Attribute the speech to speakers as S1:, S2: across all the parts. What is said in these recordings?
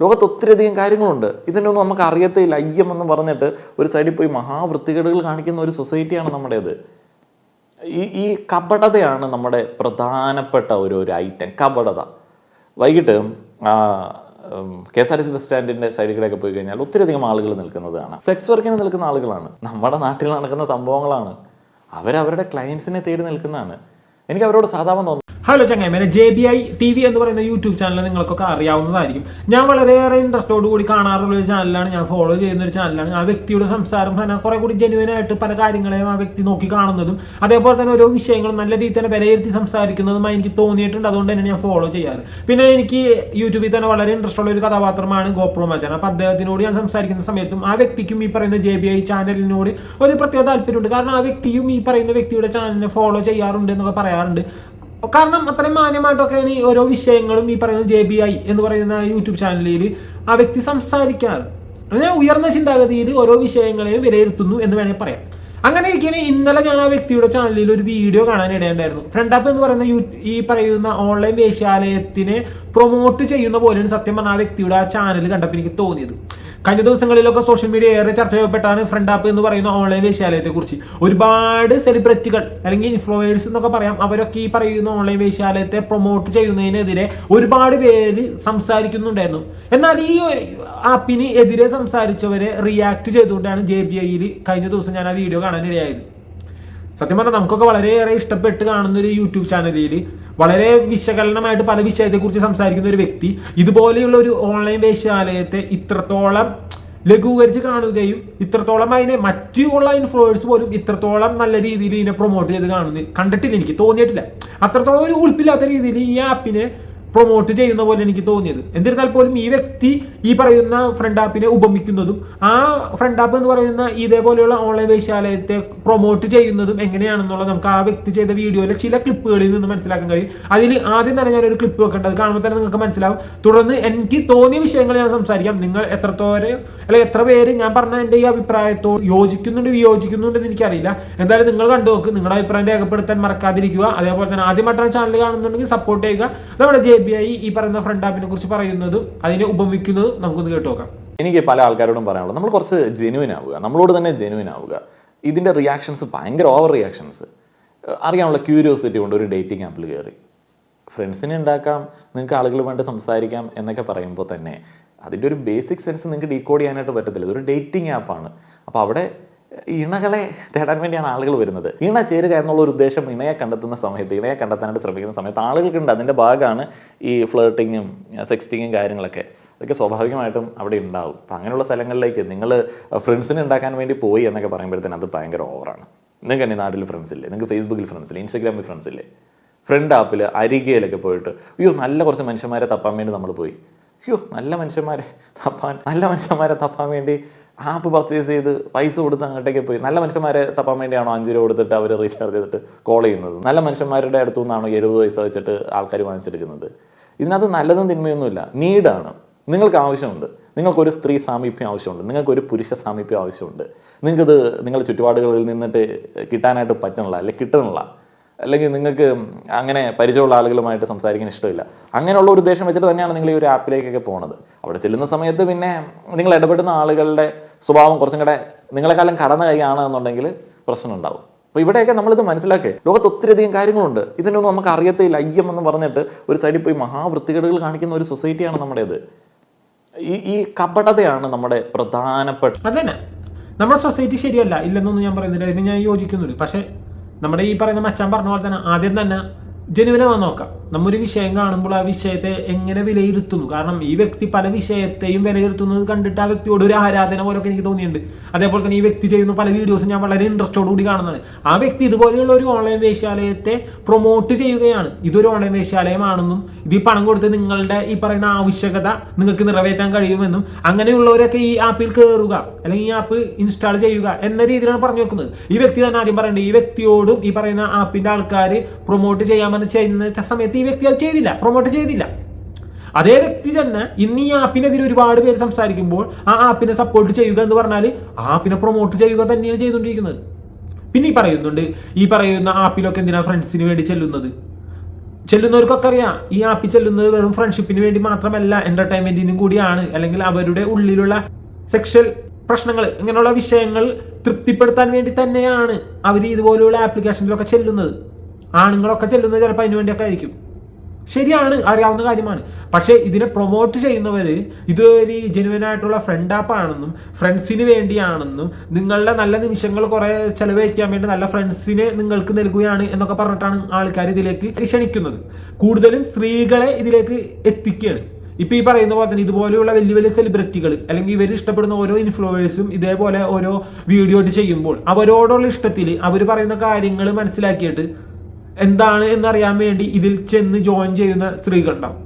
S1: ലോകത്ത് ഒത്തിരിയധികം കാര്യങ്ങളുണ്ട്. ഇതിനൊന്നും നമുക്ക് അറിയത്തില്ല അയ്യം എന്ന് പറഞ്ഞിട്ട് ഒരു സൈഡിൽ പോയി മഹാവൃത്തികേടുകൾ കാണിക്കുന്ന ഒരു സൊസൈറ്റിയാണ് നമ്മുടേത്. ഈ ഈ കപടതയാണ് നമ്മുടെ പ്രധാനപ്പെട്ട ഒരു ഒരു ഐറ്റം. കപടത. വൈകിട്ട് K S R T C bus സ്റ്റാൻഡിന്റെ സൈഡുകളൊക്കെ പോയി കഴിഞ്ഞാൽ ഒത്തിരിയധികം ആളുകൾ നിൽക്കുന്നത് കാണാം. സെക്സ് വർക്കിന് നിൽക്കുന്ന ആളുകളാണ്. നമ്മുടെ നാട്ടിൽ നടക്കുന്ന സംഭവങ്ങളാണ്. അവരവരുടെ ക്ലയൻസിനെ തേടി നിൽക്കുന്നതാണ്. എനിക്ക് അവരോട് സാധാരണ തോന്നുന്നു
S2: hello ചങ്ങായിമേനെ J B I T V എന്ന് പറയുന്ന യൂട്യൂബ് ചാനൽ നിങ്ങൾക്കൊക്കെ അറിയാവുന്നതായിരിക്കും. ഞാൻ വളരെയേറെ ഇൻട്രസ്റ്റോട് കൂടി കാണാറുള്ള ഒരു ചാനലാണ് ഞാൻ ഫോളോ ചെയ്യുന്ന ഒരു ചാനലാണ് ആ വ്യക്തിയുടെ സംസാരം തന്നെ കുറെ കൂടി ജെന്യുവൻ ആയിട്ട് പല കാര്യങ്ങളെയും ആ വ്യക്തി നോക്കി കാണുന്നതും അതേപോലെ തന്നെ ഓരോ വിഷയങ്ങളും നല്ല രീതിയിൽ തന്നെ വിലയിരുത്തി സംസാരിക്കുന്നതുമായി എനിക്ക് തോന്നിയിട്ടുണ്ട്. അതുകൊണ്ട് തന്നെ ഞാൻ ഫോളോ ചെയ്യാറ്. പിന്നെ എനിക്ക് യൂട്യൂബിൽ തന്നെ വളരെ ഇൻട്രസ്റ്റ് ഉള്ള ഒരു കഥാപാത്രമാണ് ഗോപ്രോ മച്ചാൻ അപ്പോൾ അദ്ദേഹത്തിനോട് ഞാൻ സംസാരിക്കുന്ന സമയത്തും ആ വ്യക്തിക്കും ഈ പറയുന്ന ജെ ബി ഐ ചാനലിനോട് ഒരു പ്രത്യേക താല്പര്യമുണ്ട്. കാരണം ആ വ്യക്തിയും ഈ പറയുന്ന വ്യക്തിയുടെ ചാനലിനെ ഫോളോ ചെയ്യാറുണ്ട് എന്നൊക്കെ പറയാറുണ്ട്. കാരണം അത്രയും മാന്യമായിട്ടൊക്കെയാണ് ഈ ഓരോ വിഷയങ്ങളും ഈ പറയുന്ന ജെ ബി ഐ എന്ന് പറയുന്ന യൂട്യൂബ് ചാനലിൽ ആ വ്യക്തി സംസാരിക്കാറ്. അങ്ങനെ ഉയർന്ന ചിന്താഗതിയിൽ ഓരോ വിഷയങ്ങളെയും വിലയിരുത്തുന്നു എന്ന് വേണമെങ്കിൽ പറയാം. അങ്ങനെ ഇരിക്കുകയാണ് ഇന്നലെ ഞാൻ ആ വ്യക്തിയുടെ ചാനലിൽ ഒരു വീഡിയോ കാണാൻ ഇടയുണ്ടായിരുന്നു ഫ്രണ്ട് അപ്പ് എന്ന് പറയുന്ന ഈ പറയുന്ന ഓൺലൈൻ വേശ്യാലയത്തിനെ പ്രൊമോട്ട് ചെയ്യുന്ന പോലെയാണ് സത്യം പറഞ്ഞാൽ ആ വ്യക്തിയുടെ ആ ചാനൽ കണ്ടപ്പോൾ എനിക്ക് തോന്നിയത്. കഴിഞ്ഞ ദിവസങ്ങളിലൊക്കെ സോഷ്യൽ മീഡിയ ഏറെ ചർച്ച ചെയ്യപ്പെട്ടാണ് ഫ്രണ്ട് ആപ്പ് എന്ന് പറയുന്ന ഓൺലൈൻ വേശ്യാലയത്തെ കുറിച്ച്. ഒരുപാട് സെലിബ്രിറ്റികൾ അല്ലെങ്കിൽ ഇൻഫ്ലുവൻസ് എന്നൊക്കെ പറയാം അവരൊക്കെ ഈ പറയുന്ന ഓൺലൈൻ വേശ്യാലയത്തെ പ്രൊമോട്ട് ചെയ്യുന്നതിനെതിരെ ഒരുപാട് പേര് സംസാരിക്കുന്നുണ്ടായിരുന്നു. എന്നാൽ ഈ ആപ്പിന് എതിരെ സംസാരിച്ചവരെ റിയാക്ട് ചെയ്തുകൊണ്ടാണ് ജെ ബി ഐയിൽ കഴിഞ്ഞ ദിവസം ഞാൻ ആ വീഡിയോ കാണാനിടയായത്. സത്യം പറഞ്ഞാൽ നമുക്കൊക്കെ വളരെയേറെ ഇഷ്ടപ്പെട്ട് കാണുന്ന ഒരു യൂട്യൂബ് ചാനലിൽ വളരെ വിശകലനമായിട്ട് പല വിഷയത്തെക്കുറിച്ച് സംസാരിക്കുന്ന ഒരു വ്യക്തി ഇതുപോലെയുള്ള ഒരു ഓൺലൈൻ വേശ്യാലയത്തെ ഇത്രത്തോളം ലഘൂകരിച്ച് കാണുകയും ഇത്രത്തോളം അതിനെ മറ്റു ഓൺലൈൻ ഇൻഫ്ലുവൻസ് പോലും ഇത്രത്തോളം നല്ല രീതിയിൽ ഇതിനെ പ്രൊമോട്ട് ചെയ്ത് കാണുന്നു കണ്ടിട്ടില്ല എനിക്ക് തോന്നിയിട്ടില്ല. അത്രത്തോളം ഒരു ഉൾപ്പില്ലാത്ത രീതിയിൽ ഈ ആപ്പിനെ പ്രൊമോട്ട് ചെയ്യുന്ന പോലെ എനിക്ക് തോന്നിയത്. എന്നിരുന്നാൽ പോലും ഈ വ്യക്തി ഈ പറയുന്ന ഫ്രണ്ട് ആപ്പിനെ ഉപമിക്കുന്നതും ആ ഫ്രണ്ട് ആപ്പ് എന്ന് പറയുന്ന ഇതേപോലെയുള്ള ഓൺലൈൻ വേശ്യാലയത്തെ പ്രൊമോട്ട് ചെയ്യുന്നതും എങ്ങനെയാണെന്നുള്ളത് നമുക്ക് ആ വ്യക്തി ചെയ്ത വീഡിയോയിലെ ചില ക്ലിപ്പുകളിൽ നിന്ന് മനസ്സിലാക്കാൻ കഴിയും. അതിൽ ആദ്യം തന്നെ ഞാനൊരു ക്ലിപ്പ് വെക്കേണ്ടത് കാണുമ്പോൾ തന്നെ നിങ്ങൾക്ക് മനസ്സിലാവും. തുടർന്ന് എനിക്ക് തോന്നിയ വിഷയങ്ങൾ ഞാൻ സംസാരിക്കാം. നിങ്ങൾ എത്രത്തോരം അല്ലെ എത്ര പേര് ഞാൻ പറഞ്ഞ എന്റെ ഈ അഭിപ്രായത്തോട് യോജിക്കുന്നുണ്ട് വിയോജിക്കുന്നുണ്ട് എന്ന് എനിക്കറിയില്ല. എന്തായാലും നിങ്ങൾ കണ്ടു നോക്ക്. നിങ്ങളുടെ അഭിപ്രായം രേഖപ്പെടുത്താൻ മറക്കാതിരിക്കുക. അതേപോലെ തന്നെ ആദ്യമായിട്ടാണ് ചാനൽ കാണുന്നുണ്ടെങ്കിൽ സപ്പോർട്ട് ചെയ്യുക. നമ്മുടെ ജെ ബി ഐ ഈ പറയുന്ന ഫ്രണ്ട് ആപ്പിനെ കുറിച്ച് പറയുന്നതും അതിനെ ഉപമിക്കുന്നതും നമുക്കൊന്ന് കേട്ട് നോക്കാം
S1: എനിക്ക് പല ആൾക്കാരോടും പറയാനുള്ളത് നമ്മൾ കുറച്ച് ജെനുവിൻ ആവുക. നമ്മളോട് തന്നെ ജെനുവിൻ ആവുക. ഇതിന്റെ റിയാക്ഷൻസ് ഭയങ്കര ഓവർ റിയാക്ഷൻസ് അറിയാനുള്ള ക്യൂരിയോസിറ്റി കൊണ്ട് ഒരു ഡേറ്റിംഗ് ആപ്പിൽ കയറി ഫ്രണ്ട്സിനെ ഉണ്ടാക്കാം നിങ്ങൾക്ക് ആളുകളുമായിട്ട് സംസാരിക്കാം എന്നൊക്കെ പറയുമ്പോൾ തന്നെ അതിന്റെ ഒരു ബേസിക് സെൻസ് നിങ്ങൾക്ക് ഡീകോഡ് ചെയ്യാനായിട്ട് പറ്റത്തില്ല. ഇതൊരു ഡേറ്റിംഗ് ആപ്പാണ് അപ്പോൾ അവിടെ ഇണകളെ തേടാൻ വേണ്ടിയാണ് ആളുകൾ വരുന്നത്. ഇണ ചേരുക എന്നുള്ള ഒരു ഉദ്ദേശം ഇണയെ കണ്ടെത്തുന്ന സമയത്ത് ഇണയെ കണ്ടെത്താനായിട്ട് ശ്രമിക്കുന്ന സമയത്ത് ആളുകൾക്കുണ്ട്. അതിന്റെ ഭാഗമാണ് ഈ ഫ്ലേട്ടിങ്ങും സെക്സ്റ്റിങ്ങും കാര്യങ്ങളൊക്കെ. അതൊക്കെ സ്വാഭാവികമായിട്ടും അവിടെ ഉണ്ടാവും. അപ്പം അങ്ങനെയുള്ള സ്ഥലങ്ങളിലേക്ക് നിങ്ങൾ ഫ്രണ്ട്സിനെ ഉണ്ടാക്കാൻ വേണ്ടി പോയി എന്നൊക്കെ പറയുമ്പോഴത്തേന് അത് ഭയങ്കര ഓവറാണ് നിങ്ങൾക്ക് തന്നെ നാട്ടിൽ ഫ്രണ്ട്സ് ഇല്ലേ? നിങ്ങൾക്ക് ഫേസ്ബുക്കിൽ ഫ്രണ്ട്സ് ഇല്ലേ? ഇൻസ്റ്റാഗ്രാമിൽ ഫ്രണ്ട്സ് ഇല്ലേ? ഫ്രണ്ട് ആപ്പിൽ അരികയിലൊക്കെ പോയിട്ട് അയ്യോ നല്ല കുറച്ച് മനുഷ്യന്മാരെ തപ്പാൻ വേണ്ടി നമ്മൾ പോയി. അയ്യോ നല്ല മനുഷ്യന്മാരെ തപ്പാൻ നല്ല മനുഷ്യന്മാരെ തപ്പാൻ വേണ്ടി ആപ്പ് പർച്ചേസ് ചെയ്ത് പൈസ കൊടുത്ത് അങ്ങോട്ടേക്ക് പോയി. നല്ല മനുഷ്യന്മാരെ തപ്പാൻ വേണ്ടിയാണോ അഞ്ച് രൂപ കൊടുത്തിട്ട് അവർ റീചാർജ് ചെയ്തിട്ട് കോൾ ചെയ്യുന്നത്? നല്ല മനുഷ്യന്മാരുടെ അടുത്തു നിന്നാണോ എഴുപത് പൈസ വെച്ചിട്ട് ആൾക്കാർ വാങ്ങിച്ചെടുക്കുന്നത്? ഇതിനകത്ത് നല്ലതും തിന്മയൊന്നുമില്ല. നീഡാണ്. നിങ്ങൾക്ക് ആവശ്യമുണ്ട്. നിങ്ങൾക്കൊരു സ്ത്രീ സാമീപ്യം ആവശ്യമുണ്ട്. നിങ്ങൾക്കൊരു പുരുഷ സാമീപ്യം ആവശ്യമുണ്ട്. നിങ്ങൾക്കത് നിങ്ങളുടെ ചുറ്റുപാടുകളിൽ നിന്നിട്ട് കിട്ടാനായിട്ട് പറ്റണില്ല അല്ലെങ്കിൽ കിട്ടണില്ല. അല്ലെങ്കിൽ നിങ്ങൾക്ക് അങ്ങനെ പരിചയമുള്ള ആളുകളുമായിട്ട് സംസാരിക്കാൻ ഇഷ്ടമില്ല. അങ്ങനെയുള്ള ഒരു ഉദ്ദേശം വെച്ചിട്ട് തന്നെയാണ് നിങ്ങൾ ഈ ഒരു ആപ്പിലേക്കൊക്കെ പോണത്. അവിടെ ചെല്ലുന്ന സമയത്ത് പിന്നെ നിങ്ങൾ ഇടപെടുന്ന ആളുകളുടെ സ്വഭാവം കുറച്ചും കൂടെ നിങ്ങളെക്കാളും കടന്ന കൈയാണ് എന്നുണ്ടെങ്കിൽ പ്രശ്നം ഉണ്ടാവും. അപ്പോൾ ഇവിടെയൊക്കെ നമ്മളിത് മനസ്സിലാക്കേ. ലോകത്ത് ഒത്തിരിയധികം കാര്യങ്ങളുണ്ട്. ഇതിനൊന്നും നമുക്ക് അറിയത്തില്ല അയ്യം എന്ന് പറഞ്ഞിട്ട് ഒരു സൈഡിൽ പോയി മഹാവൃത്തികേടുകൾ കാണിക്കുന്ന ഒരു സൊസൈറ്റിയാണ് നമ്മുടേത്. ഈ ഈ കപടതയാണ് നമ്മുടെ പ്രധാനപ്പെട്ട
S2: നമ്മുടെ സൊസൈറ്റി ശരിയല്ല. ഇല്ലെന്നൊന്നും ഞാൻ പറയുന്നില്ല. അതിന് ഞാൻ യോജിക്കുന്നുണ്ട്. പക്ഷെ നമ്മുടെ ഈ പറയുന്ന മച്ചാൻ പറഞ്ഞ പോലെ തന്നെ ആദ്യം തന്നെ ജനുവിനെ വന്ന് നോക്കാം. നമ്മൊരു വിഷയം കാണുമ്പോൾ ആ വിഷയത്തെ എങ്ങനെ വിലയിരുത്തുന്നു? കാരണം ഈ വ്യക്തി പല വിഷയത്തെയും വിലയിരുത്തുന്നത് കണ്ടിട്ട് ആ വ്യക്തിയോട് ഒരു ആരാധന പോലൊക്കെ എനിക്ക് തോന്നിയിട്ടുണ്ട്. അതേപോലെ തന്നെ ഈ വ്യക്തി ചെയ്യുന്ന പല വീഡിയോസും ഞാൻ വളരെ ഇൻട്രസ്റ്റോട് കൂടി കാണുന്നതാണ്. ആ വ്യക്തി ഇതുപോലെയുള്ള ഒരു ഓൺലൈൻ വേശ്യാലയത്തെ പ്രൊമോട്ട് ചെയ്യുകയാണ്. ഇതൊരു ഓൺലൈൻ വേശ്യാലയമാണെന്നും ഇത് ഈ പണം കൊടുത്ത് നിങ്ങളുടെ ഈ പറയുന്ന ആവശ്യകത നിങ്ങൾക്ക് നിറവേറ്റാൻ കഴിയുമെന്നും അങ്ങനെയുള്ളവരൊക്കെ ഈ ആപ്പിൽ കയറുക അല്ലെങ്കിൽ ഈ ആപ്പ് ഇൻസ്റ്റാൾ ചെയ്യുക എന്ന രീതിയിലാണ് പറഞ്ഞു വെക്കുന്നത്. ഈ വ്യക്തി തന്നെ ആദ്യം പറയേണ്ടത് ഈ വ്യക്തിയോടും ഈ പറയുന്ന ആപ്പിന്റെ ആൾക്കാർ പ്രൊമോട്ട് ചെയ്യാമെന്ന് ചെയ്യുന്ന സമയത്ത് ഈ വ്യക്തി അത് ചെയ്തില്ല പ്രൊമോട്ട് ചെയ്തില്ല. അതേ വ്യക്തി തന്നെ ഇന്ന് ഈ ആപ്പിനെതിരെ ഒരുപാട് പേര് സംസാരിക്കുമ്പോൾ ആ ആപ്പിനെ സപ്പോർട്ട് ചെയ്യുക എന്ന് പറഞ്ഞാൽ ആപ്പിനെ പ്രൊമോട്ട് ചെയ്യുക തന്നെയാണ് ചെയ്തുകൊണ്ടിരിക്കുന്നത്. പിന്നെ ഈ പറയുന്നുണ്ട് ഈ പറയുന്ന ആപ്പിലൊക്കെ എന്തിനാ ഫ്രണ്ട്സിന് വേണ്ടി ചെല്ലുന്നത്? ചെല്ലുന്നവർക്കൊക്കെ അറിയാം ഈ ആപ്പിൽ ചെല്ലുന്നത് വെറും ഫ്രണ്ട്ഷിപ്പിന് വേണ്ടി മാത്രമല്ല എന്റർടൈൻമെന്റിനും കൂടിയാണ്. അല്ലെങ്കിൽ അവരുടെ ഉള്ളിലുള്ള സെക്ഷൽ പ്രശ്നങ്ങൾ ഇങ്ങനെയുള്ള വിഷയങ്ങൾ തൃപ്തിപ്പെടുത്താൻ വേണ്ടി തന്നെയാണ് അവർ ഇതുപോലെയുള്ള ആപ്ലിക്കേഷനിലൊക്കെ ചെല്ലുന്നത്. ആണുങ്ങളൊക്കെ ചെല്ലുന്നത് ചിലപ്പോൾ അതിനു വേണ്ടിയൊക്കെ ആയിരിക്കും. ശരിയാണ് അറിയാവുന്ന കാര്യമാണ്. പക്ഷേ ഇതിനെ പ്രൊമോട്ട് ചെയ്യുന്നവർ ഇത് ഒരു ജെനുവൻ ആയിട്ടുള്ള ഫ്രണ്ട് ആപ്പ് ആണെന്നും ഫ്രണ്ട്സിന് വേണ്ടിയാണെന്നും നിങ്ങളുടെ നല്ല നിമിഷങ്ങൾ കുറെ ചെലവഴിക്കാൻ വേണ്ടി നല്ല ഫ്രണ്ട്സിനെ നിങ്ങൾക്ക് നൽകുകയാണ് എന്നൊക്കെ പറഞ്ഞിട്ടാണ് ആൾക്കാർ ഇതിലേക്ക് ക്ഷണിക്കുന്നത്. കൂടുതലും സ്ത്രീകളെ ഇതിലേക്ക് എത്തിക്കുകയാണ്. ഇപ്പൊ ഈ പറയുന്ന പോലെ തന്നെ ഇതുപോലെയുള്ള വലിയ വലിയ സെലിബ്രിറ്റികൾ അല്ലെങ്കിൽ ഇവർ ഇഷ്ടപ്പെടുന്ന ഓരോ ഇൻഫ്ലുവേഴ്സും ഇതേപോലെ ഓരോ വീഡിയോ ചെയ്യുമ്പോൾ അവരോടുള്ള ഇഷ്ടത്തിൽ അവർ പറയുന്ന കാര്യങ്ങൾ മനസ്സിലാക്കിയിട്ട് എന്താണ് എന്നറിയാൻ വേണ്ടി ഇതിൽ ചെന്ന് ജോയിൻ ചെയ്യുന്ന സ്ത്രീകളുണ്ടാവും.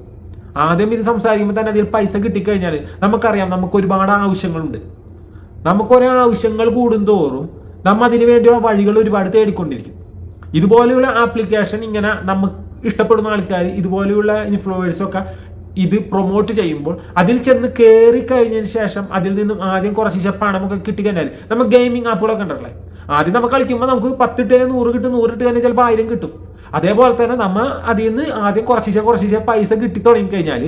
S2: ആദ്യം ഇത് സംസാരിക്കുമ്പോൾ തന്നെ അതിൽ പൈസ കിട്ടിക്കഴിഞ്ഞാൽ നമുക്കറിയാം നമുക്ക് ഒരുപാട് ആവശ്യങ്ങളുണ്ട്. നമുക്കൊരേ ആവശ്യങ്ങൾ കൂടുന്തോറും നമ്മ അതിനു വേണ്ടിയുള്ള വഴികൾ ഒരുപാട് തേടിക്കൊണ്ടിരിക്കും. ഇതുപോലെയുള്ള ആപ്ലിക്കേഷൻ ഇങ്ങനെ നമുക്ക് ഇഷ്ടപ്പെടുന്ന ആൾക്കാർ ഇതുപോലെയുള്ള ഇൻഫ്ലുവേഴ്സൊക്കെ ഇത് പ്രൊമോട്ട് ചെയ്യുമ്പോൾ അതിൽ ചെന്ന് കയറി കഴിഞ്ഞതിന് ശേഷം അതിൽ നിന്നും ആദ്യം കുറച്ച് പണമൊക്കെ കിട്ടിക്കഴിഞ്ഞാൽ നമ്മൾ ഗെയിമിംഗ് ആപ്പുകളൊക്കെ ഉണ്ടല്ലേ? ആദ്യം നമ്മൾ കളിക്കുമ്പോൾ നമുക്ക് പത്തിട്ട് തന്നെ നൂറ് കിട്ടും നൂറ് ഇട്ട് തന്നെ ചിലപ്പോൾ ആയിരം കിട്ടും. അതേപോലെ തന്നെ നമ്മൾ അതിൽ നിന്ന് ആദ്യം കുറച്ച് കുറച്ച് പൈസ കിട്ടി തുടങ്ങി കഴിഞ്ഞാൽ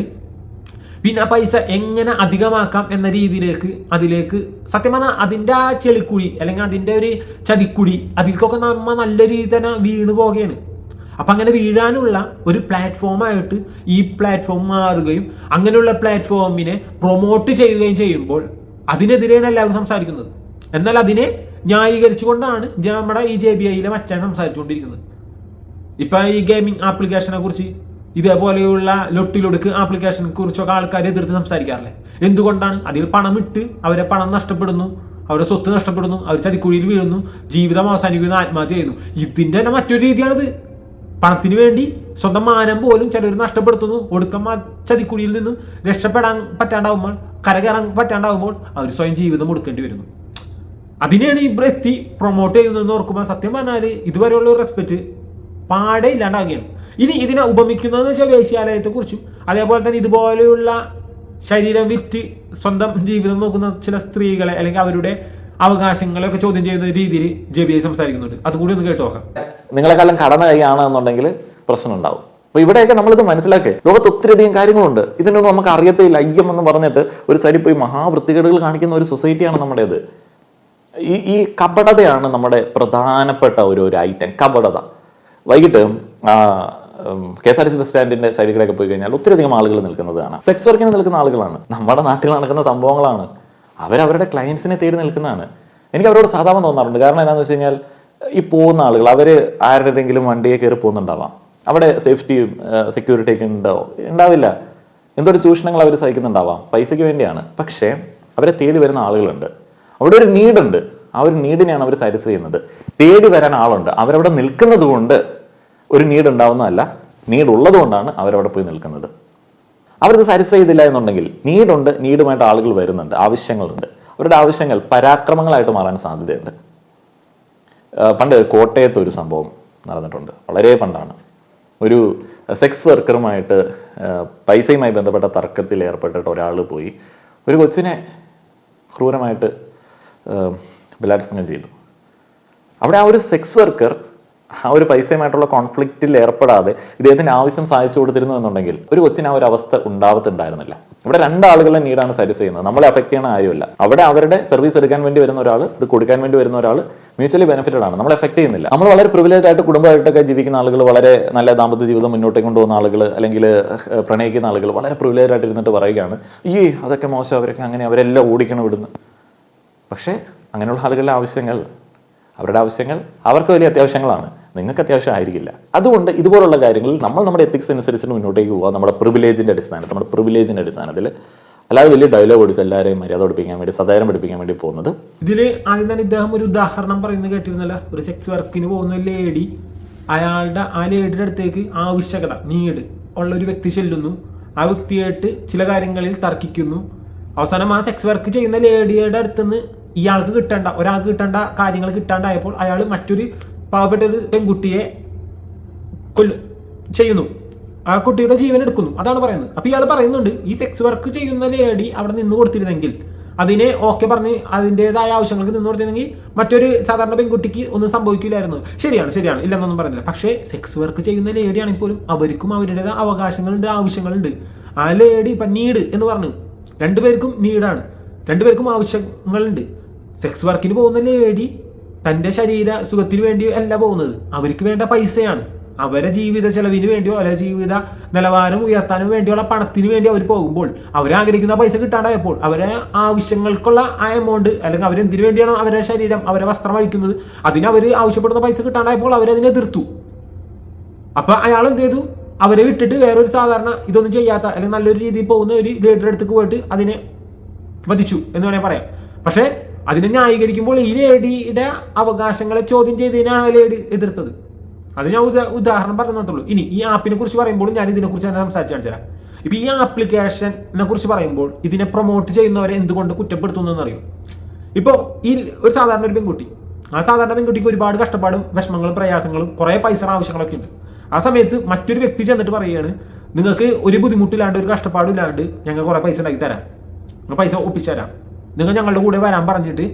S2: പിന്നെ ആ പൈസ എങ്ങനെ അധികമാക്കാം എന്ന രീതിയിലേക്ക് അതിലേക്ക് സത്യം പറഞ്ഞാൽ അതിന്റെ ആ ചെളിക്കുഴി അല്ലെങ്കിൽ അതിന്റെ ഒരു ചതിക്കുഴി അതിൽക്കൊക്കെ നമ്മൾ നല്ല രീതിയിൽ തന്നെ വീണ് പോകുകയാണ് അപ്പം അങ്ങനെ വീഴാനുള്ള ഒരു പ്ലാറ്റ്ഫോമായിട്ട് ഈ പ്ലാറ്റ്ഫോം മാറുകയും അങ്ങനെയുള്ള പ്ലാറ്റ്ഫോമിനെ പ്രൊമോട്ട് ചെയ്യുകയും ചെയ്യുമ്പോൾ അതിനെതിരെയാണ് എല്ലാവരും സംസാരിക്കുന്നത്. എന്നാൽ അതിനെ ന്യായീകരിച്ചുകൊണ്ടാണ് നമ്മുടെ ഈ ജെ ബി ഐയിലെ മച്ചാൻ സംസാരിച്ചുകൊണ്ടിരിക്കുന്നത്. ഇപ്പൊ ഈ ഗെയിമിംഗ് ആപ്ലിക്കേഷനെ കുറിച്ച് ഇതേപോലെയുള്ള ലൊട്ടിലൊടുക്ക് ആപ്ലിക്കേഷനെ കുറിച്ചൊക്കെ ആൾക്കാർ എതിർത്ത് സംസാരിക്കാറില്ലേ? എന്തുകൊണ്ടാണ്? അതിൽ പണം ഇട്ട് അവരെ പണം നഷ്ടപ്പെടുന്നു അവരുടെ സ്വത്ത് നഷ്ടപ്പെടുന്നു അവർ ചതിക്കുഴിയിൽ വീഴുന്നു ജീവിതം അവസാനിക്കുന്ന ആത്മഹത്യ ചെയ്യുന്നു. ഇതിന്റെ തന്നെ മറ്റൊരു രീതിയാണിത്. പണത്തിന് വേണ്ടി സ്വന്തം മാനം പോലും ചിലർ നഷ്ടപ്പെടുത്തുന്നു. ഒടുക്കം ചതിക്കുഴിയിൽ നിന്നും രക്ഷപ്പെടാൻ പറ്റാണ്ടാവുമ്പോൾ കരകയറാൻ പറ്റാണ്ടാവുമ്പോൾ അവർ സ്വയം ജീവിതം ഒടുക്കേണ്ടി വരുന്നു. അതിനെയാണ് ഇവിടെ എത്തി പ്രൊമോട്ട് ചെയ്യുന്നതെന്ന് ഓർക്കുമ്പോൾ സത്യം പറഞ്ഞാൽ ഇതുവരെയുള്ള റെസ്പെക്റ്റ് പാടെ ഇല്ലാണ്ടാകുകയാണ് ഇനി ഇതിനെ ഉപമിക്കുന്നതെന്ന് വെച്ചാൽ വേശ്യാലയത്തെക്കുറിച്ചും അതേപോലെ തന്നെ ഇതുപോലെയുള്ള ശരീരം വിറ്റ് സ്വന്തം ജീവിതം നോക്കുന്ന ചില സ്ത്രീകളെ അല്ലെങ്കിൽ അവരുടെ അവകാശങ്ങളെയൊക്കെ ചോദ്യം ചെയ്യുന്ന രീതിയിൽ ജെ ബി ഐ സംസാരിക്കുന്നുണ്ട് അതുകൂടി ഒന്ന് കേട്ടു നോക്കാം.
S1: നിങ്ങളെക്കാളും കടന്ന കൈയാണെന്നുണ്ടെങ്കിൽ പ്രശ്നം ഉണ്ടാവും അപ്പൊ ഇവിടെയൊക്കെ നമ്മളിത് മനസ്സിലാക്കേ. ലോകത്ത് ഒത്തിരിയധികം കാര്യങ്ങളുണ്ട്. ഇതിനൊന്നും നമുക്ക് അറിയത്തില്ല അയ്യം എന്ന് പറഞ്ഞിട്ട് ഒരു സൈഡിൽ പോയി മഹാവൃത്തികേടുകൾ കാണിക്കുന്ന ഒരു സൊസൈറ്റിയാണ് നമ്മുടേത്. ഈ ഈ കപടതയാണ് നമ്മുടെ പ്രധാനപ്പെട്ട ഒരു ഒരു ഐറ്റം കപടത. വൈകിട്ട് K S R T C bus സ്റ്റാൻഡിന്റെ സൈഡിലൊക്കെ പോയി കഴിഞ്ഞാൽ ഒത്തിരിയധികം ആളുകൾ നിൽക്കുന്നത് കാണാം. സെക്സ് വർക്കിന് നിൽക്കുന്ന ആളുകളാണ്. നമ്മുടെ നാട്ടിൽ നടക്കുന്ന സംഭവങ്ങളാണ്. അവരവരുടെ ക്ലയൻസിനെ തേടി നിൽക്കുന്നതാണ്. എനിക്ക് അവരോട് സാധാരണ തോന്നാറുണ്ട്. കാരണം എന്താണെന്ന് വെച്ച് കഴിഞ്ഞാൽ ഈ പോകുന്ന ആളുകൾ അവർ ആരുടെയെങ്കിലും വണ്ടിയെ കയറി പോകുന്നുണ്ടാവാം. അവിടെ സേഫ്റ്റിയും സെക്യൂരിറ്റി ഒക്കെ ഉണ്ടോ? ഉണ്ടാവില്ല. എന്തൊരു ചൂഷണങ്ങൾ അവർ സഹിക്കുന്നുണ്ടാവാം. പൈസയ്ക്ക് വേണ്ടിയാണ്. പക്ഷേ അവരെ തേടി വരുന്ന ആളുകളുണ്ട്. അവിടെ ഒരു നീഡുണ്ട് ആ ഒരു നീഡിനെയാണ് അവർ സാറ്റിസ്ഫൈ ചെയ്യുന്നത്. തേടി വരാൻ ആളുണ്ട്. അവരവിടെ നിൽക്കുന്നത് കൊണ്ട് ഒരു നീഡ് ഉണ്ടാവുന്നതല്ല നീഡ് കൊണ്ടാണ് അവരവിടെ പോയി നിൽക്കുന്നത്. അവരത് സാറ്റിസ്ഫൈ ചെയ്തില്ല എന്നുണ്ടെങ്കിൽ നീഡുണ്ട് നീഡുമായിട്ട് ആളുകൾ വരുന്നുണ്ട് ആവശ്യങ്ങളുണ്ട്. അവരുടെ ആവശ്യങ്ങൾ പരാക്രമങ്ങളായിട്ട് മാറാൻ സാധ്യതയുണ്ട്. പണ്ട് കോട്ടയത്ത് ഒരു സംഭവം നടന്നിട്ടുണ്ട്. വളരെ പണ്ടാണ്. ഒരു സെക്സ് വർക്കറുമായിട്ട് പൈസയുമായി ബന്ധപ്പെട്ട തർക്കത്തിൽ ഏർപ്പെട്ടിട്ട് ഒരാൾ പോയി. ഒരു കൊച്ചിനെ ക്രൂരമായിട്ട് ബലാത്സംഗം ചെയ്തു. അവിടെ ആ ഒരു സെക്സ് വർക്കർ ആ ഒരു പൈസയുമായിട്ടുള്ള കോൺഫ്ലിക്റ്റിൽ ഏർപ്പെടാതെ ഇദ്ദേഹത്തിന് ആവശ്യം സാധിച്ചു കൊടുത്തിരുന്നു എന്നുണ്ടെങ്കിൽ ഒരു കൊച്ചിന് ആ ഒരു അവസ്ഥ ഉണ്ടാവത്തുണ്ടായിരുന്നില്ല. ഇവിടെ രണ്ടാളുകളെ നീടാണ് സാറ്റിസ്ഫൈ ചെയ്യുന്നത്. നമ്മളെ അഫക്ട് ചെയ്യണ ആരുമില്ല അവിടെ അവരുടെ സർവീസ് എടുക്കാൻ വേണ്ടി വരുന്ന ഒരാൾ ഇത് കൊടുക്കാൻ വേണ്ടി വരുന്ന ഒരാൾ മ്യൂച്വലി ബെനിഫിറ്റഡ് ആണ്. നമ്മളെ എഫക്ട് ചെയ്യുന്നില്ല. നമ്മൾ വളരെ പ്രിവിലേജ് ആയിട്ട് കുടുംബമായിട്ടൊക്കെ ജീവിക്കുന്ന ആളുകൾ വളരെ നല്ല ദാമ്പത്യ ജീവിതം മുന്നോട്ടേക്ക് കൊണ്ടുപോകുന്ന ആളുകൾ അല്ലെങ്കിൽ പ്രണയിക്കുന്ന ആളുകൾ വളരെ പ്രിവിലേജ് ആയിട്ട് ഇരുന്നിട്ട് പറയുകയാണ് ഈ അതൊക്കെ മോശം. അവരൊക്കെ അങ്ങനെ അവരെല്ലാം ഓടിക്കണം ഇവിടുന്ന്. പക്ഷേ അങ്ങനെയുള്ള ആളുകളുടെ ആവശ്യങ്ങൾ അവരുടെ ആവശ്യങ്ങൾ അവർക്ക് വലിയ അത്യാവശ്യങ്ങളാണ്. നിങ്ങൾക്ക് അത്യാവശ്യം ആയിരിക്കില്ല. അതുകൊണ്ട് ഇതുപോലുള്ള കാര്യങ്ങളിൽ നമ്മൾ നമ്മുടെ എത്തിക്സ് അനുസരിച്ച് മുന്നോട്ടേക്ക് പോകാം നമ്മുടെ പ്രിവിലേജിന്റെ അടിസ്ഥാനത്തിൽ നമ്മുടെ പ്രിവിലേജിന്റെ അടിസ്ഥാനത്തിൽ. അല്ലാതെ വലിയ ഡയലോഗ് ഓടിച്ച് എല്ലാവരെയും മര്യാദ പഠിപ്പിക്കാൻ വേണ്ടി സദാരം പഠിപ്പിക്കാൻ വേണ്ടി പോകുന്നത്.
S2: ഇതിൽ ആദ്യം തന്നെ ഇദ്ദേഹം ഒരു ഉദാഹരണം പറയുന്നത് കേട്ടിരുന്നല്ല. ഒരു സെക്സ് വർക്കിന് പോകുന്ന ലേഡി അയാളുടെ ആ ലേഡിയുടെ അടുത്തേക്ക് ആവശ്യകത നീഡ് ഉള്ള ഒരു വ്യക്തി ചെല്ലുന്നു. ആ വ്യക്തിയായിട്ട് ചില കാര്യങ്ങളിൽ തർക്കിക്കുന്നു. അവസാനം ആ സെക്സ് വർക്ക് ചെയ്യുന്ന ലേഡിയുടെ അടുത്തുനിന്ന് ഇയാൾക്ക് കിട്ടേണ്ട ഒരാൾക്ക് കിട്ടേണ്ട കാര്യങ്ങൾ കിട്ടാണ്ടായപ്പോൾ അയാൾ മറ്റൊരു പാവപ്പെട്ട ഒരു പെൺകുട്ടിയെ കൊല്ലു ചെയ്യുന്നു. ആ കുട്ടിയുടെ ജീവൻ എടുക്കുന്നു. അതാണ് പറയുന്നത്. അപ്പൊ ഇയാൾ പറയുന്നുണ്ട് ഈ സെക്സ് വർക്ക് ചെയ്യുന്ന ലേഡി അവിടെ നിന്ന് കൊടുത്തിരുന്നെങ്കിൽ അതിനെ ഓക്കെ പറഞ്ഞ് അതിന്റെതായ ആവശ്യങ്ങൾക്ക് നിന്ന് കൊടുത്തിരുന്നെങ്കിൽ മറ്റൊരു സാധാരണ പെൺകുട്ടിക്ക് ഒന്നും സംഭവിക്കില്ലായിരുന്നു. ശരിയാണ് ശരിയാണ്. ഇല്ലെന്നൊന്നും പറയുന്നില്ല പക്ഷേ സെക്സ് വർക്ക് ചെയ്യുന്ന ലേഡിയാണെങ്കിൽ പോലും അവർക്കും അവരുടേതായ അവകാശങ്ങളുണ്ട് ആവശ്യങ്ങളുണ്ട്. ആ ലേഡി ഇപ്പം നീഡ് എന്ന് പറഞ്ഞു രണ്ടുപേർക്കും നീഡാണ് രണ്ടുപേർക്കും ആവശ്യങ്ങളുണ്ട്. സെക്സ് വർക്കിന് പോകുന്ന ലേഡി തന്റെ ശരീര സുഖത്തിന് വേണ്ടിയോ അല്ല പോകുന്നത്. അവർക്ക് വേണ്ട പൈസയാണ്. അവരെ ജീവിത ചെലവിന് വേണ്ടിയോ അവരെ ജീവിത നിലവാരം ഉയർത്താനും വേണ്ടിയുള്ള പണത്തിന് വേണ്ടി അവർ പോകുമ്പോൾ അവരാഗ്രഹിക്കുന്ന പൈസ കിട്ടാണ്ടായപ്പോൾ അവരെ ആവശ്യങ്ങൾക്കുള്ള ആ എമൗണ്ട് അല്ലെങ്കിൽ അവരെന്തിനു വേണ്ടിയാണോ അവരെ ശരീരം അവരെ വസ്ത്രം അഴിക്കുന്നത് അതിന് അവർ ആവശ്യപ്പെടുന്ന പൈസ കിട്ടാണ്ടായപ്പോൾ അവരതിനെ എതിർത്തു. അപ്പൊ അയാൾ എന്ത് ചെയ്തു? അവരെ വിട്ടിട്ട് വേറൊരു സാധാരണ ഇതൊന്നും ചെയ്യാത്ത അല്ലെങ്കിൽ നല്ലൊരു രീതിയിൽ പോകുന്ന ഒരു ലീഡറെ അടുത്തേക്ക് പോയിട്ട് അതിനെ വധിച്ചു എന്ന് വേണമെങ്കിൽ പറയാം. പക്ഷേ അതിനെ ന്യായീകരിക്കുമ്പോൾ ഈ ലേഡിയുടെ അവകാശങ്ങളെ ചോദ്യം ചെയ്തതിനാണ് ലേഡി എതിർത്തത്. അത് ഞാൻ ഉദാ ഉദാഹരണം പറഞ്ഞു മാത്രമേ ഇനി ഈ ആപ്പിനെ കുറിച്ച് പറയുമ്പോൾ ഞാൻ ഇതിനെ കുറിച്ച് തന്നെ സംസാരിച്ചു തരാം. ഇപ്പൊ ഈ ആപ്ലിക്കേഷനെ കുറിച്ച് പറയുമ്പോൾ ഇതിനെ പ്രൊമോട്ട് ചെയ്യുന്നവരെ എന്തുകൊണ്ട് കുറ്റപ്പെടുത്തുന്നു അറിയോ ഇപ്പോൾ ഈ ഒരു സാധാരണ ഒരു പെൺകുട്ടി ആ സാധാരണ പെൺകുട്ടിക്ക് ഒരുപാട് കഷ്ടപ്പാടും വിഷമങ്ങളും പ്രയാസങ്ങളും കുറേ പൈസ ആവശ്യങ്ങളൊക്കെ ഉണ്ട്. ആ സമയത്ത് മറ്റൊരു വ്യക്തി ചെന്നിട്ട് പറയുകയാണ് നിങ്ങൾക്ക് ഒരു ബുദ്ധിമുട്ടില്ലാണ്ട് ഒരു കഷ്ടപ്പാടും ഇല്ലാണ്ട് ഞങ്ങൾ കുറേ പൈസ ഉണ്ടാക്കി തരാം. പൈസ ഒപ്പിച്ചു തരാം. നിങ്ങൾ ഞങ്ങളുടെ കൂടെ വരാൻ പറഞ്ഞിട്ട്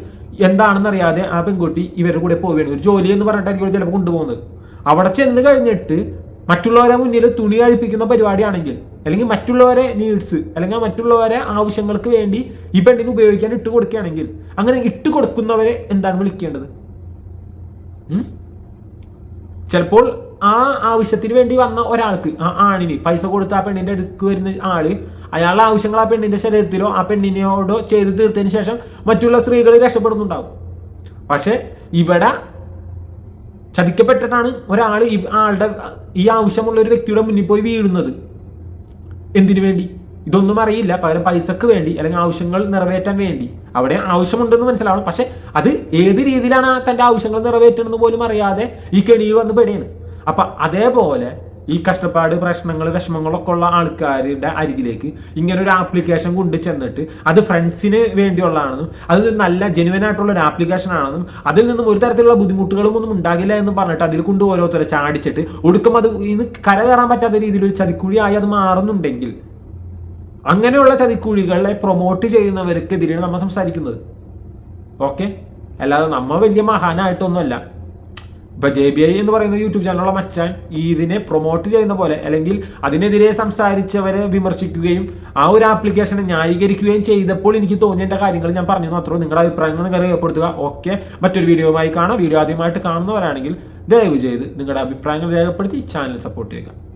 S2: എന്താണെന്നറിയാതെ ആ പെൺകുട്ടി ഇവരുടെ കൂടെ പോവുകയാണ്. ഒരു ജോലി എന്ന് പറഞ്ഞിട്ടായിരിക്കും ചിലപ്പോൾ കൊണ്ടുപോകുന്നത്. അവിടെ ചെന്ന് കഴിഞ്ഞിട്ട് മറ്റുള്ളവരെ മുന്നിൽ തുണി കഴിപ്പിക്കുന്ന പരിപാടിയാണെങ്കിൽ അല്ലെങ്കിൽ മറ്റുള്ളവരെ നീഡ്സ് അല്ലെങ്കിൽ മറ്റുള്ളവരെ ആവശ്യങ്ങൾക്ക് വേണ്ടി ഈ പെണ്ണിന് ഉപയോഗിക്കാൻ ഇട്ട് കൊടുക്കുകയാണെങ്കിൽ അങ്ങനെ ഇട്ട് കൊടുക്കുന്നവരെ എന്താണ് വിളിക്കേണ്ടത്? ചിലപ്പോൾ ആ ആവശ്യത്തിന് വേണ്ടി വന്ന ഒരാൾക്ക് ആ ആണിന് പൈസ കൊടുത്ത ആ പെണ്ണിന്റെ അടുക്ക് വരുന്ന ആൾ അയാളുടെ ആവശ്യങ്ങൾ ആ പെണ്ണിന്റെ ശരീരത്തിലോ ആ പെണ്ണിനോടോ ചെയ്ത് തീർത്തതിന് ശേഷം മറ്റുള്ള സ്ത്രീകൾ രക്ഷപ്പെടുന്നുണ്ടാവും. പക്ഷെ ഇവിടെ ചതിക്കപ്പെട്ടിട്ടാണ് ഒരാൾ ഈ ആളുടെ ഈ ആവശ്യമുള്ള ഒരു വ്യക്തിയുടെ മുന്നിൽ പോയി വീഴുന്നത്. എന്തിനു വേണ്ടി? ഇതൊന്നും അറിയില്ല. പകരം പൈസക്ക് വേണ്ടി അല്ലെങ്കിൽ ആവശ്യങ്ങൾ നിറവേറ്റാൻ വേണ്ടി. അവിടെ ആവശ്യമുണ്ടെന്ന് മനസ്സിലാവണം. പക്ഷെ അത് ഏത് രീതിയിലാണ് ആ തന്റെ ആവശ്യങ്ങൾ നിറവേറ്റണമെന്ന് പോലും അറിയാതെ ഈ കെണിയിൽ വന്ന് പെടിയാണ് അപ്പൊ അതേപോലെ ഈ കഷ്ടപ്പാട് പ്രശ്നങ്ങൾ വിഷമങ്ങളൊക്കെ ഉള്ള ആൾക്കാരുടെ അരികിലേക്ക് ഇങ്ങനെ ഒരു ആപ്ലിക്കേഷൻ കൊണ്ട് ചെന്നിട്ട് അത് ഫ്രണ്ട്സിന് വേണ്ടിയുള്ളതാണെന്നും അത് നല്ല ജെനുവൻ ആയിട്ടുള്ള ഒരു ആപ്ലിക്കേഷൻ ആണെന്നും അതിൽ നിന്നും ഒരു തരത്തിലുള്ള ബുദ്ധിമുട്ടുകളും ഒന്നും ഉണ്ടാകില്ല എന്ന് പറഞ്ഞിട്ട് അതിൽ കൊണ്ട് ഓരോരുത്തരെ ചാടിച്ചിട്ട് ഒടുക്കം അത് ഇന്ന് കരകയറാൻ പറ്റാത്ത രീതിയിൽ ഒരു ചതിക്കുഴിയായി അത് മാറുന്നുണ്ടെങ്കിൽ അങ്ങനെയുള്ള ചതിക്കുഴികളെ പ്രൊമോട്ട് ചെയ്യുന്നവർക്കെതിരെയാണ് നമ്മൾ സംസാരിക്കുന്നത്. ഓക്കെ അല്ലാതെ നമ്മൾ വലിയ മഹാനായിട്ടൊന്നുമല്ല. ഇപ്പൊ ജെ ബി ഐ എന്ന് പറയുന്ന യൂട്യൂബ് ചാനലുള്ള മച്ചാൻ ഇതിനെ പ്രൊമോട്ട് ചെയ്യുന്ന പോലെ അല്ലെങ്കിൽ അതിനെതിരെ സംസാരിച്ചവരെ വിമർശിക്കുകയും ആ ഒരു ആപ്ലിക്കേഷനെ ന്യായീകരിക്കുകയും ചെയ്തപ്പോൾ എനിക്ക് തോന്നിയ കാര്യങ്ങൾ ഞാൻ പറഞ്ഞു മാത്രമേ നിങ്ങളുടെ അഭിപ്രായങ്ങൾ നിങ്ങൾ രേഖപ്പെടുത്തുക. ഓക്കെ മറ്റൊരു വീഡിയോയുമായി കാണാം. വീഡിയോ ആദ്യമായിട്ട് കാണുന്നവരാണെങ്കിൽ ദയവ് ചെയ്ത് നിങ്ങളുടെ അഭിപ്രായങ്ങൾ രേഖപ്പെടുത്തി ചാനൽ സപ്പോർട്ട് ചെയ്യുക.